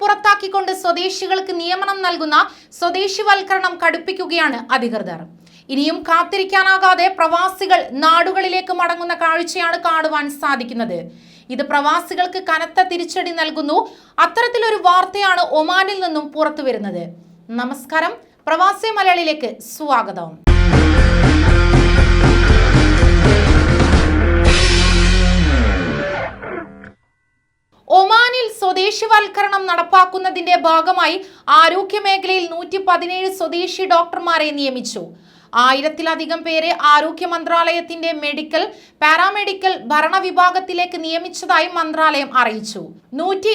പുറത്താക്കിക്കൊണ്ട് സ്വദേശികൾക്ക് നിയമനം നൽകുന്ന സ്വദേശിവൽക്കരണം കടുപ്പിക്കുകയാണ് അധികൃതർ. ഇനിയും കാത്തിരിക്കാനാകാതെ പ്രവാസികൾ നാടുകളിലേക്ക് മടങ്ങുന്ന കാഴ്ചയാണ് കാണുവാൻ സാധിക്കുന്നത്. ഇത് പ്രവാസികൾക്ക് കനത്ത തിരിച്ചടി നൽകുന്നു. അത്തരത്തിലൊരു വാർത്തയാണ് ഒമാനിൽ നിന്നും പുറത്തു വരുന്നത് നമസ്കാരം. പ്രവാസി മലയാളിയിലേക്ക് സ്വാഗതം. സ്വദേശിവൽക്കരണം നടപ്പാക്കുന്നതിന്റെ ഭാഗമായി ആരോഗ്യ മേഖലയിൽ നൂറ്റി പതിനേഴ് സ്വദേശി ഡോക്ടർമാരെ നിയമിച്ചു. ആയിരത്തിലധികം പേരെ ആരോഗ്യ മന്ത്രാലയത്തിന്റെ മെഡിക്കൽ പാരാമെഡിക്കൽ ഭരണവിഭാഗത്തിലേക്ക് നിയമിച്ചതായി മന്ത്രാലയം അറിയിച്ചു. നൂറ്റി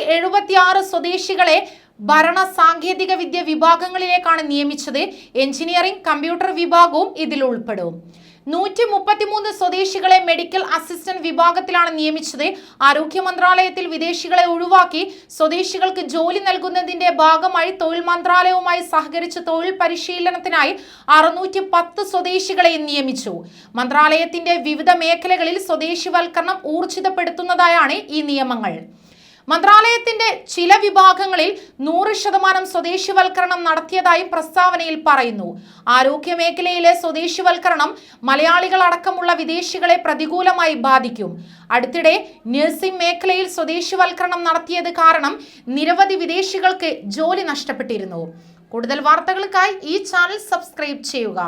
സ്വദേശികളെ ഭരണ സാങ്കേതിക വിദ്യ വിഭാഗങ്ങളിലേക്കാണ് നിയമിച്ചത്. എഞ്ചിനീയറിംഗ് കമ്പ്യൂട്ടർ വിഭാഗവും ഇതിൽ ഉൾപ്പെടും. നൂറ്റി മുപ്പത്തിമൂന്ന് സ്വദേശികളെ മെഡിക്കൽ അസിസ്റ്റന്റ് വിഭാഗത്തിലാണ് നിയമിച്ചത്. ആരോഗ്യ മന്ത്രാലയത്തിൽ വിദേശികളെ ഒഴിവാക്കി സ്വദേശികൾക്ക് ജോലി നൽകുന്നതിന്റെ ഭാഗമായി തൊഴിൽ മന്ത്രാലയവുമായി സഹകരിച്ച് തൊഴിൽ പരിശീലനത്തിനായി അറുന്നൂറ്റി പത്ത് സ്വദേശികളെ നിയമിച്ചു. മന്ത്രാലയത്തിന്റെ വിവിധ മേഖലകളിൽ സ്വദേശിവൽക്കരണം ഊർജിതപ്പെടുത്തുന്നതായാണ് ഈ നിയമങ്ങൾ. മന്ത്രാലയത്തിന്റെ ചില വിഭാഗങ്ങളിൽ നൂറ് ശതമാനം സ്വദേശിവൽക്കരണം നടത്തിയതായും പ്രസ്താവനയിൽ പറയുന്നു. ആരോഗ്യ മേഖലയിലെ സ്വദേശിവൽക്കരണം മലയാളികളടക്കമുള്ള വിദേശികളെ പ്രതികൂലമായി ബാധിക്കും. അടുത്തിടെ നഴ്സിംഗ് മേഖലയിൽ സ്വദേശിവൽക്കരണം നടത്തിയത് കാരണം നിരവധി വിദേശികൾക്ക് ജോലി നഷ്ടപ്പെട്ടിരുന്നു. കൂടുതൽ വാർത്തകൾക്കായി ഈ ചാനൽ സബ്സ്ക്രൈബ് ചെയ്യുക.